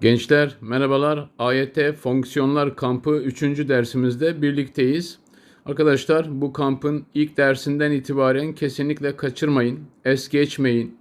Gençler merhabalar. AYT Fonksiyonlar Kampı 3. dersimizde birlikteyiz. Arkadaşlar bu kampın ilk dersinden itibaren kesinlikle kaçırmayın. Es geçmeyin.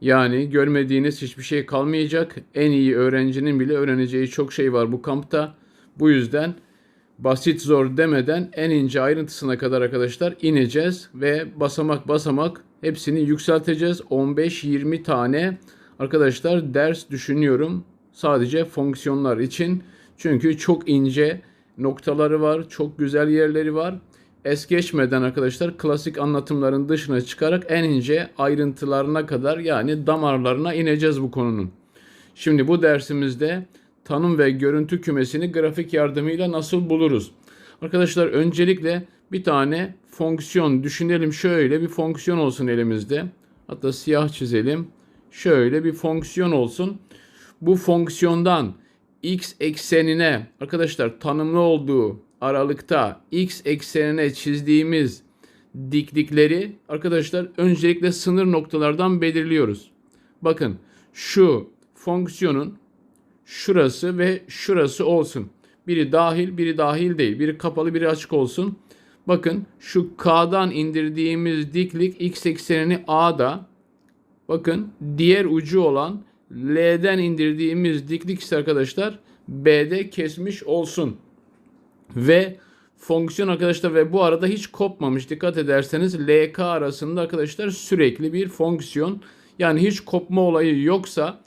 Yani görmediğiniz hiçbir şey kalmayacak. En iyi öğrencinin bile öğreneceği çok şey var bu kampta. Bu yüzden basit zor demeden en ince ayrıntısına kadar arkadaşlar ineceğiz ve basamak basamak hepsini yükselteceğiz. 15-20 tane arkadaşlar ders düşünüyorum sadece fonksiyonlar için. Çünkü çok ince noktaları var, çok güzel yerleri var. Es geçmeden arkadaşlar klasik anlatımların dışına çıkarak en ince ayrıntılarına kadar yani damarlarına ineceğiz bu konunun. Şimdi bu dersimizde tanım ve görüntü kümesini grafik yardımıyla nasıl buluruz? Arkadaşlar öncelikle bir tane fonksiyon düşünelim şöyle bir fonksiyon olsun elimizde. Hatta siyah çizelim. Şöyle bir fonksiyon olsun. Bu fonksiyondan x eksenine arkadaşlar tanımlı olduğu aralıkta x eksenine çizdiğimiz diklikleri arkadaşlar öncelikle sınır noktalardan belirliyoruz. Bakın şu fonksiyonun şurası ve şurası olsun. Biri dahil, biri dahil değil. Biri kapalı, biri açık olsun. Bakın şu K'dan indirdiğimiz diklik x eksenini A'da. Bakın diğer ucu olan L'den indirdiğimiz diklik ise arkadaşlar B'de kesmiş olsun. Ve fonksiyon arkadaşlar ve bu arada hiç kopmamış. Dikkat ederseniz LK arasında arkadaşlar sürekli bir fonksiyon. Yani hiç kopma olayı yoksa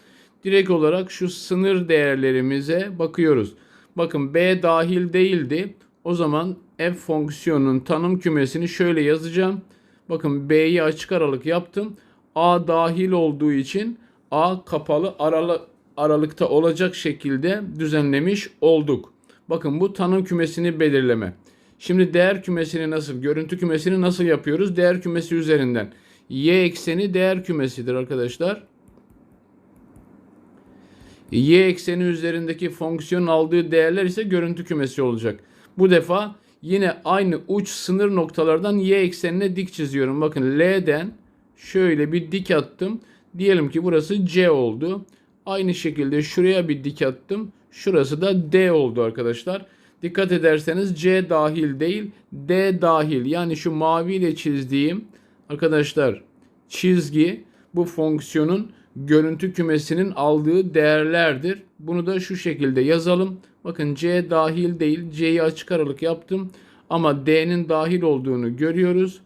direkt olarak şu sınır değerlerimize bakıyoruz. Bakın B dahil değildi. O zaman f fonksiyonunun tanım kümesini şöyle yazacağım. Bakın B'yi açık aralık yaptım. A dahil olduğu için A kapalı aralı, aralıkta olacak şekilde düzenlemiş olduk. Bakın bu tanım kümesini belirleme. Şimdi değer kümesini nasıl, görüntü kümesini nasıl yapıyoruz? Değer kümesi üzerinden. Y ekseni değer kümesidir arkadaşlar. Y ekseni üzerindeki fonksiyon aldığı değerler ise görüntü kümesi olacak. Bu defa yine aynı uç sınır noktalardan y eksenine dik çiziyorum. Bakın L'den şöyle bir dik attım. Diyelim ki burası C oldu. Aynı şekilde şuraya bir dik attım. Şurası da D oldu arkadaşlar. Dikkat ederseniz C dahil değil D dahil. Yani şu mavi ile çizdiğim arkadaşlar çizgi bu fonksiyonun görüntü kümesinin aldığı değerlerdir. Bunu da şu şekilde yazalım. Bakın C dahil değil. C'yi açık aralık yaptım. Ama D'nin dahil olduğunu görüyoruz.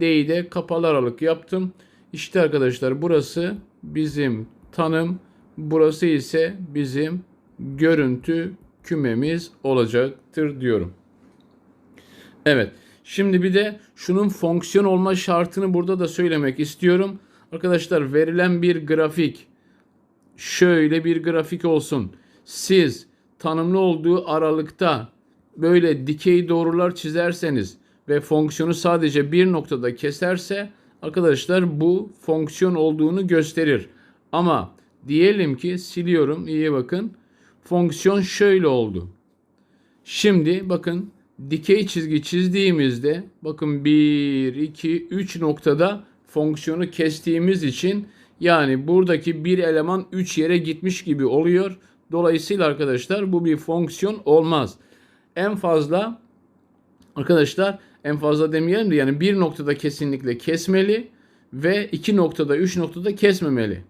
D'yi de kapalı aralık yaptım. İşte arkadaşlar burası bizim tanım. Burası ise bizim görüntü kümemiz olacaktır diyorum. Evet. Şimdi bir de şunun fonksiyon olma şartını burada da söylemek istiyorum. Arkadaşlar verilen bir grafik şöyle bir grafik olsun. Siz tanımlı olduğu aralıkta böyle dikey doğrular çizerseniz ve fonksiyonu sadece bir noktada keserse arkadaşlar bu fonksiyon olduğunu gösterir. Ama diyelim ki siliyorum iyi bakın. Fonksiyon şöyle oldu. Şimdi bakın dikey çizgi çizdiğimizde bakın 1, 2, 3 noktada fonksiyonu kestiğimiz için yani buradaki bir eleman 3 yere gitmiş gibi oluyor. Dolayısıyla arkadaşlar bu bir fonksiyon olmaz. En fazla arkadaşlar en fazla demeyelim de yani bir noktada kesinlikle kesmeli ve iki noktada üç noktada kesmemeli.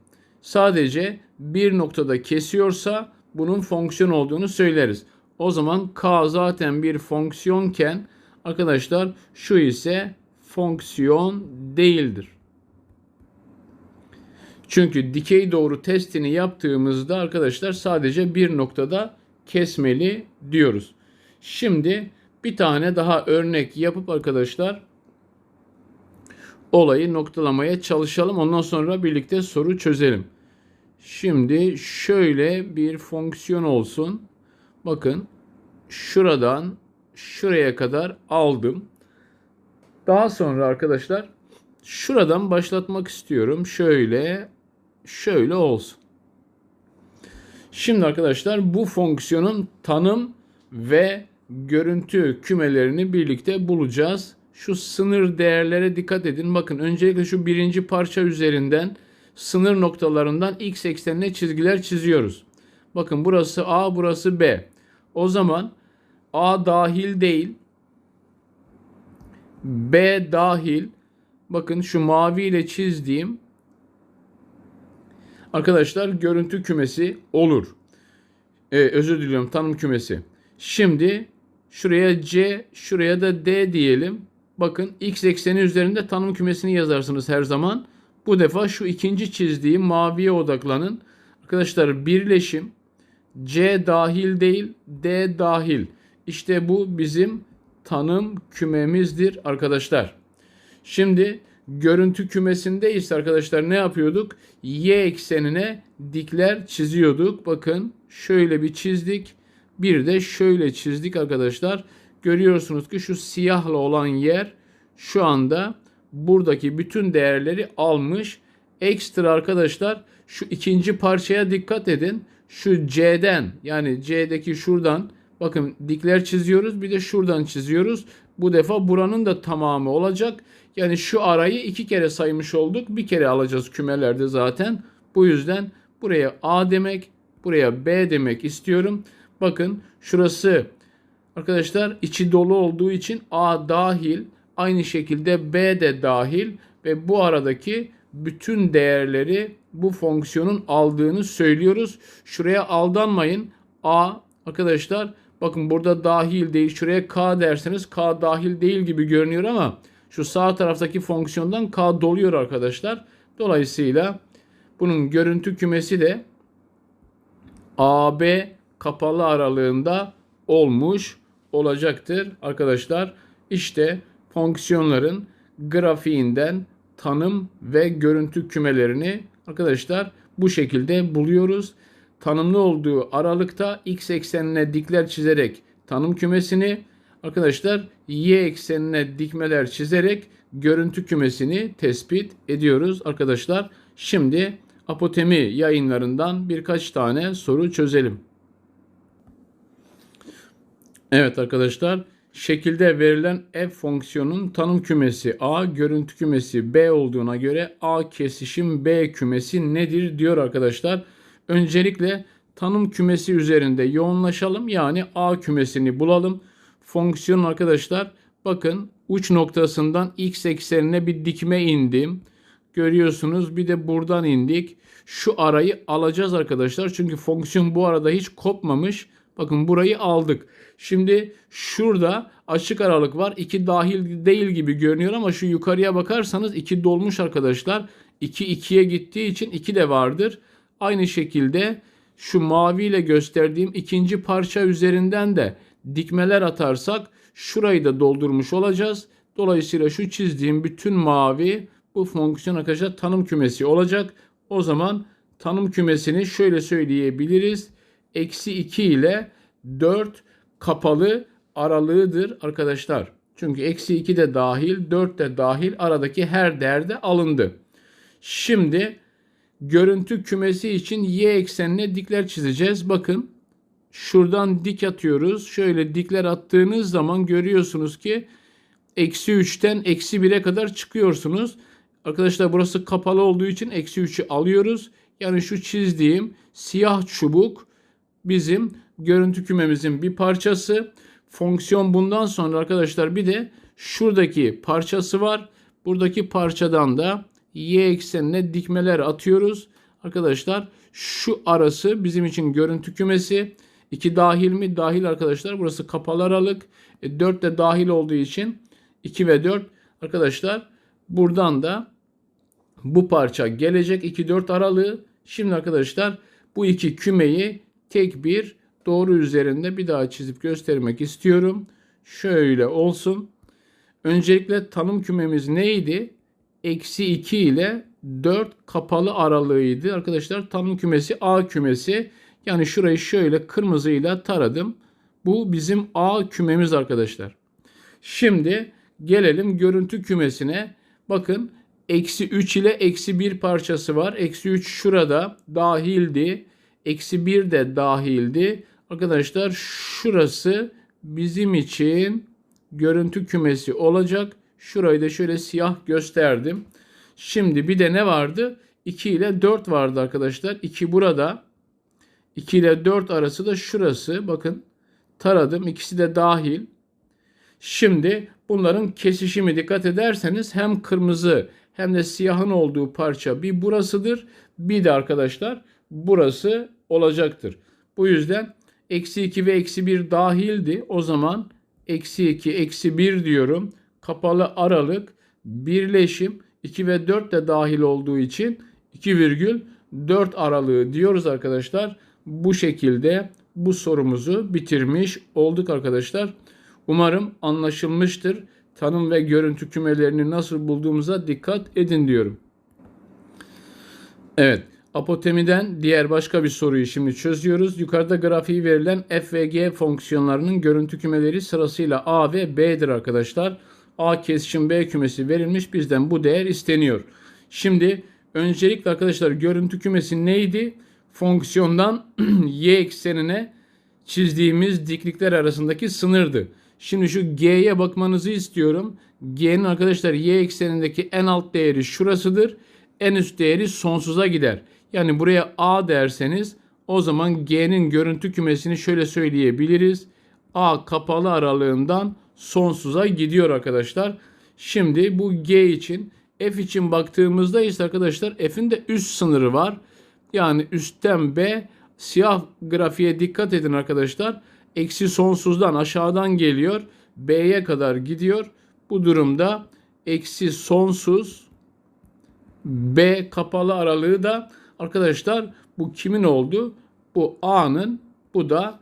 Sadece bir noktada kesiyorsa bunun fonksiyon olduğunu söyleriz. O zaman k zaten bir fonksiyonken arkadaşlar şu ise fonksiyon değildir. Çünkü dikey doğru testini yaptığımızda arkadaşlar sadece bir noktada kesmeli diyoruz. Şimdi bir tane daha örnek yapıp arkadaşlar olayı noktalamaya çalışalım. Ondan sonra birlikte soru çözelim. Şimdi şöyle bir fonksiyon olsun. Bakın şuradan şuraya kadar aldım. Daha sonra arkadaşlar şuradan başlatmak istiyorum. Şöyle şöyle olsun. Şimdi arkadaşlar bu fonksiyonun tanım ve görüntü kümelerini birlikte bulacağız. Şu sınır değerlere dikkat edin. Bakın öncelikle şu birinci parça üzerinden sınır noktalarından x eksenine çizgiler çiziyoruz. Bakın burası A, burası B. O zaman A dahil değil. B dahil. Bakın şu mavi ile çizdiğim arkadaşlar görüntü kümesi olur. Ee, özür diliyorum tanım kümesi. Şimdi şuraya C, şuraya da D diyelim. Bakın x ekseni üzerinde tanım kümesini yazarsınız her zaman. Bu defa şu ikinci çizdiğim maviye odaklanın. Arkadaşlar birleşim C dahil değil D dahil. İşte bu bizim tanım kümemizdir arkadaşlar. Şimdi görüntü kümesindeyiz arkadaşlar ne yapıyorduk? Y eksenine dikler çiziyorduk. Bakın şöyle bir çizdik. Bir de şöyle çizdik arkadaşlar. Görüyorsunuz ki şu siyahla olan yer şu anda buradaki bütün değerleri almış. Ekstra arkadaşlar şu ikinci parçaya dikkat edin. Şu C'den yani C'deki şuradan bakın dikler çiziyoruz bir de şuradan çiziyoruz. Bu defa buranın da tamamı olacak. Yani şu arayı iki kere saymış olduk. Bir kere alacağız kümelerde zaten. Bu yüzden buraya A demek, buraya B demek istiyorum. Bakın şurası arkadaşlar içi dolu olduğu için A dahil. Aynı şekilde B de dahil ve bu aradaki bütün değerleri bu fonksiyonun aldığını söylüyoruz. Şuraya aldanmayın. A arkadaşlar bakın burada dahil değil. Şuraya K derseniz K dahil değil gibi görünüyor ama şu sağ taraftaki fonksiyondan K doluyor arkadaşlar. Dolayısıyla bunun görüntü kümesi de AB kapalı aralığında olmuş olacaktır arkadaşlar. İşte fonksiyonların grafiğinden tanım ve görüntü kümelerini arkadaşlar bu şekilde buluyoruz. Tanımlı olduğu aralıkta x eksenine dikler çizerek tanım kümesini arkadaşlar y eksenine dikmeler çizerek görüntü kümesini tespit ediyoruz arkadaşlar. Şimdi apotemi yayınlarından birkaç tane soru çözelim. Evet arkadaşlar şekilde verilen f fonksiyonun tanım kümesi A, görüntü kümesi B olduğuna göre A kesişim B kümesi nedir diyor arkadaşlar. Öncelikle tanım kümesi üzerinde yoğunlaşalım. Yani A kümesini bulalım. Fonksiyon arkadaşlar bakın uç noktasından x eksenine bir dikme indim. Görüyorsunuz bir de buradan indik. Şu arayı alacağız arkadaşlar. Çünkü fonksiyon bu arada hiç kopmamış. Bakın burayı aldık. Şimdi şurada açık aralık var. 2 dahil değil gibi görünüyor ama şu yukarıya bakarsanız 2 dolmuş arkadaşlar. 2 2'ye gittiği için 2 de vardır. Aynı şekilde şu mavi ile gösterdiğim ikinci parça üzerinden de dikmeler atarsak şurayı da doldurmuş olacağız. Dolayısıyla şu çizdiğim bütün mavi bu fonksiyon arkadaşlar tanım kümesi olacak. O zaman tanım kümesini şöyle söyleyebiliriz. Eksi 2 ile 4 kapalı aralığıdır arkadaşlar. Çünkü eksi 2 de dahil 4 de dahil aradaki her değer de alındı. Şimdi görüntü kümesi için y eksenine dikler çizeceğiz. Bakın şuradan dik atıyoruz. Şöyle dikler attığınız zaman görüyorsunuz ki eksi 3'ten eksi 1'e kadar çıkıyorsunuz. Arkadaşlar burası kapalı olduğu için eksi 3'ü alıyoruz. Yani şu çizdiğim siyah çubuk bizim görüntü kümemizin bir parçası. Fonksiyon bundan sonra arkadaşlar bir de şuradaki parçası var. Buradaki parçadan da y eksenine dikmeler atıyoruz. Arkadaşlar şu arası bizim için görüntü kümesi. 2 dahil mi? Dahil arkadaşlar. Burası kapalı aralık. E, 4 de dahil olduğu için 2 ve 4 arkadaşlar buradan da bu parça gelecek 2-4 aralığı. Şimdi arkadaşlar bu iki kümeyi tek bir doğru üzerinde bir daha çizip göstermek istiyorum. Şöyle olsun. Öncelikle tanım kümemiz neydi? Eksi 2 ile 4 kapalı aralığıydı. Arkadaşlar tanım kümesi A kümesi. Yani şurayı şöyle kırmızıyla taradım. Bu bizim A kümemiz arkadaşlar. Şimdi gelelim görüntü kümesine. Bakın eksi 3 ile eksi 1 parçası var. Eksi 3 şurada dahildi. Eksi 1 de dahildi. Arkadaşlar şurası bizim için görüntü kümesi olacak. Şurayı da şöyle siyah gösterdim. Şimdi bir de ne vardı? 2 ile 4 vardı arkadaşlar. 2 burada. 2 ile 4 arası da şurası. Bakın taradım. İkisi de dahil. Şimdi bunların kesişimi dikkat ederseniz hem kırmızı hem de siyahın olduğu parça bir burasıdır. Bir de arkadaşlar burası olacaktır. Bu yüzden eksi 2 ve eksi 1 dahildi. O zaman eksi 2 eksi 1 diyorum. Kapalı aralık birleşim 2 ve 4 de dahil olduğu için 2,4 aralığı diyoruz arkadaşlar. Bu şekilde bu sorumuzu bitirmiş olduk arkadaşlar. Umarım anlaşılmıştır. Tanım ve görüntü kümelerini nasıl bulduğumuza dikkat edin diyorum. Evet. Apotemiden diğer başka bir soruyu şimdi çözüyoruz. Yukarıda grafiği verilen f ve g fonksiyonlarının görüntü kümeleri sırasıyla a ve b'dir arkadaşlar. a kesişim b kümesi verilmiş. Bizden bu değer isteniyor. Şimdi öncelikle arkadaşlar görüntü kümesi neydi? Fonksiyondan y eksenine çizdiğimiz diklikler arasındaki sınırdı. Şimdi şu g'ye bakmanızı istiyorum. G'nin arkadaşlar y eksenindeki en alt değeri şurasıdır. En üst değeri sonsuza gider. Yani buraya a derseniz o zaman g'nin görüntü kümesini şöyle söyleyebiliriz. a kapalı aralığından sonsuza gidiyor arkadaşlar. Şimdi bu g için f için baktığımızda ise arkadaşlar f'in de üst sınırı var. Yani üstten b siyah grafiğe dikkat edin arkadaşlar. Eksi sonsuzdan aşağıdan geliyor. B'ye kadar gidiyor. Bu durumda eksi sonsuz B kapalı aralığı da arkadaşlar bu kimin oldu? Bu A'nın bu da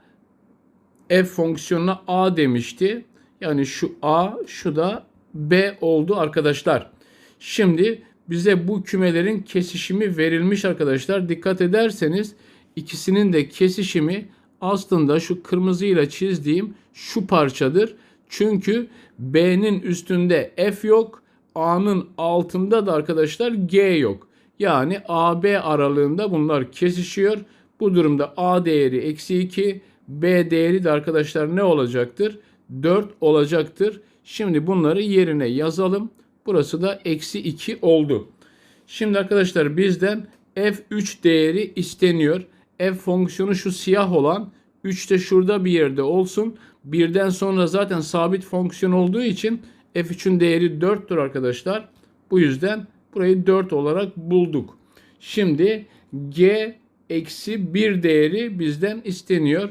f fonksiyonuna A demişti. Yani şu A şu da B oldu arkadaşlar. Şimdi bize bu kümelerin kesişimi verilmiş arkadaşlar. Dikkat ederseniz ikisinin de kesişimi aslında şu kırmızıyla çizdiğim şu parçadır. Çünkü B'nin üstünde F yok. A'nın altında da arkadaşlar G yok. Yani AB aralığında bunlar kesişiyor. Bu durumda A değeri eksi 2, B değeri de arkadaşlar ne olacaktır? 4 olacaktır. Şimdi bunları yerine yazalım. Burası da eksi 2 oldu. Şimdi arkadaşlar bizden F3 değeri isteniyor. F fonksiyonu şu siyah olan 3 de şurada bir yerde olsun. Birden sonra zaten sabit fonksiyon olduğu için F3'ün değeri 4'tür arkadaşlar. Bu yüzden burayı 4 olarak bulduk. Şimdi G eksi 1 değeri bizden isteniyor.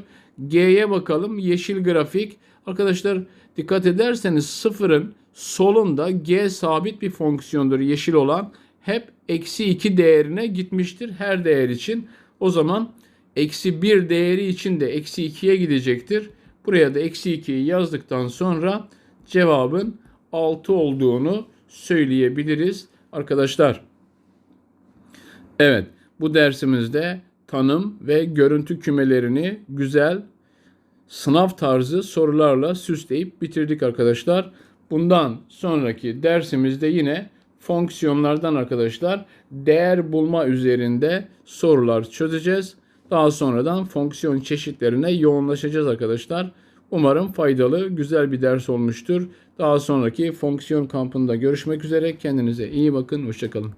G'ye bakalım. Yeşil grafik. Arkadaşlar dikkat ederseniz sıfırın solunda G sabit bir fonksiyondur yeşil olan. Hep eksi 2 değerine gitmiştir her değer için. O zaman eksi 1 değeri için de eksi 2'ye gidecektir. Buraya da eksi 2'yi yazdıktan sonra cevabın 6 olduğunu söyleyebiliriz arkadaşlar. Evet bu dersimizde tanım ve görüntü kümelerini güzel sınav tarzı sorularla süsleyip bitirdik arkadaşlar. Bundan sonraki dersimizde yine fonksiyonlardan arkadaşlar değer bulma üzerinde sorular çözeceğiz. Daha sonradan fonksiyon çeşitlerine yoğunlaşacağız arkadaşlar. Umarım faydalı, güzel bir ders olmuştur. Daha sonraki fonksiyon kampında görüşmek üzere. Kendinize iyi bakın. Hoşçakalın.